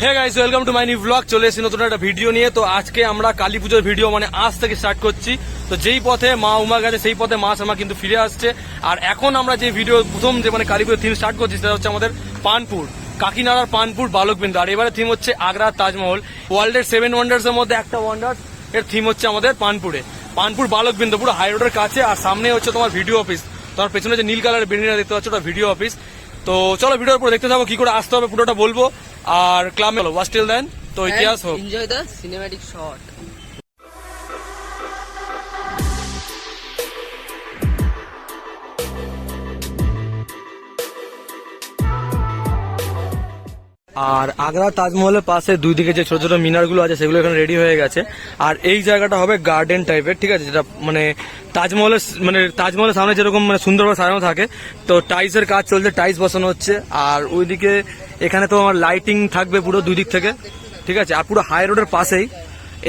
Hey guys welcome to my new vlog চলে এসেছি নতুন একটা ভিডিও নিয়ে। তো আজকে আমরা কালী পুজোর ভিডিও মানে আজ থেকে স্টার্ট করছি। তো যেই পথে মা উমা গেছে, সেই পথে মা শ্যামা কিন্তু ফিরে আসছে। আর এখন আমরা যে ভিডিও প্রথম যে মানে কালী পুজোর থিম স্টার্ট করছি, সেটা হচ্ছে আমাদের পানপুর, কাকিনাড়ার পানপুর বালকবিন্দু। আর এবারে থিম হচ্ছে আগ্রার তাজমহল। ওয়ার্ল্ডের সেভেন ওয়ান্ডার্স এর মধ্যে একটা ওয়ান্ডার এর থিম হচ্ছে আমাদের পানপুরে। পানপুর বালকবিন্দু, পুরো হাই রোডের কাছে। আর সামনে হচ্ছে তোমার ভিডিও অফিস তোমার পেছনে যে নীল কালারের বিল্ডিংটা দেখতে পাচ্ছ, ওটা ভিডিও অফিস তো চলো ভিডিওর উপর দেখতে থাকো, কি করে আসতে হবে, পুরোটা বলব। আর ক্লাব ওয়াস্টিল দেন তো ইতিহাস হোক। এনজয় দ্য সিনেম্যাটিক শট আর আগ্রা তাজমহলের পাশে দুই দিকে যে ছোট ছোট মিনারগুলো আছে, সেগুলো এখানে রেডি হয়ে গেছে। আর এই জায়গাটা হবে গার্ডেন টাইপের ঠিক আছে? যেটা মানে তাজমহলের মানে তাজমহলের সামনে যেরকম মানে সুন্দরভাবে সাজানো থাকে, তো টাইলসের কাজ চলছে টাইলস বসানো হচ্ছে। আর ওইদিকে এখানে তো আমার লাইটিং থাকবে পুরো দুই দিক থেকে, ঠিক আছে? আর পুরো হাই রোডের পাশেই।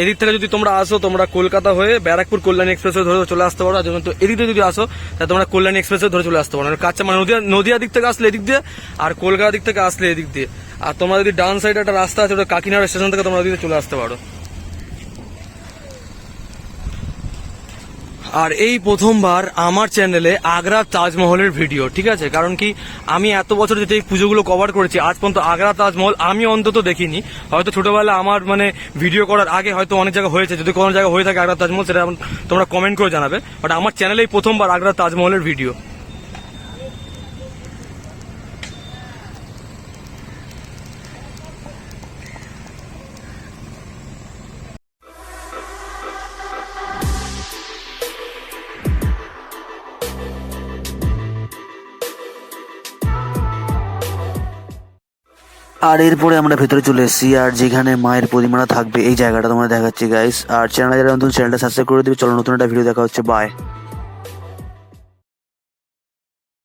এদিক থেকে যদি তোমরা আসো, তোমরা কলকাতা হয়ে ব্যারাকপুর কল্যাণী এক্সপ্রেস ধরে চলে আসতে পারো। আর তো এদিক যদি আসো তাহলে তোমরা কল্যাণী এক্সপ্রেস ধরে চলে আসতে পারো। কাছে মানে নদিয়া নদিয়া দিক থেকে আসলে এদিক দিয়ে, আর কলকাতা দিক থেকে আসলে এদিক দিয়ে। আর তোমরা যদি ডান সাইডে একটা রাস্তা আছে, ওটা কাকিনাড়া স্টেশন থেকে তোমরা চলে আসতে পারো। আর এই প্রথমবার আমার চ্যানেলে আগ্রা তাজমহলের ভিডিও ঠিক আছে? কারণ কি, আমি এত বছর যেতে এই পুজোগুলো কভার করেছি, আজ পর্যন্ত আগ্রা তাজমহল আমি অন্তত দেখিনি। হয়তো ছোটবেলা আমার মানে ভিডিও করার আগে হয়তো অনেক জায়গা হয়েছে, যদি কোনো জায়গায় হয়ে থাকে আগ্রা তাজমহল, সেটা তোমরা কমেন্ট করে জানাবে। বাট আমার চ্যানেলেই প্রথমবার আগ্রা তাজমহলের ভিডিও আর এরপরে আমরা ভেতরে চলে এসেছি, আর যেখানে মায়ের প্রতিমাটা থাকবে, এই জায়গাটা তোমরা দেখাচ্ছি গাইস আর চ্যানেল যারা নতুন চ্যানেলটা সাবস্ক্রাইব করে দিবে। চলো, নতুন একটা ভিডিও দেখা হচ্ছে। বাই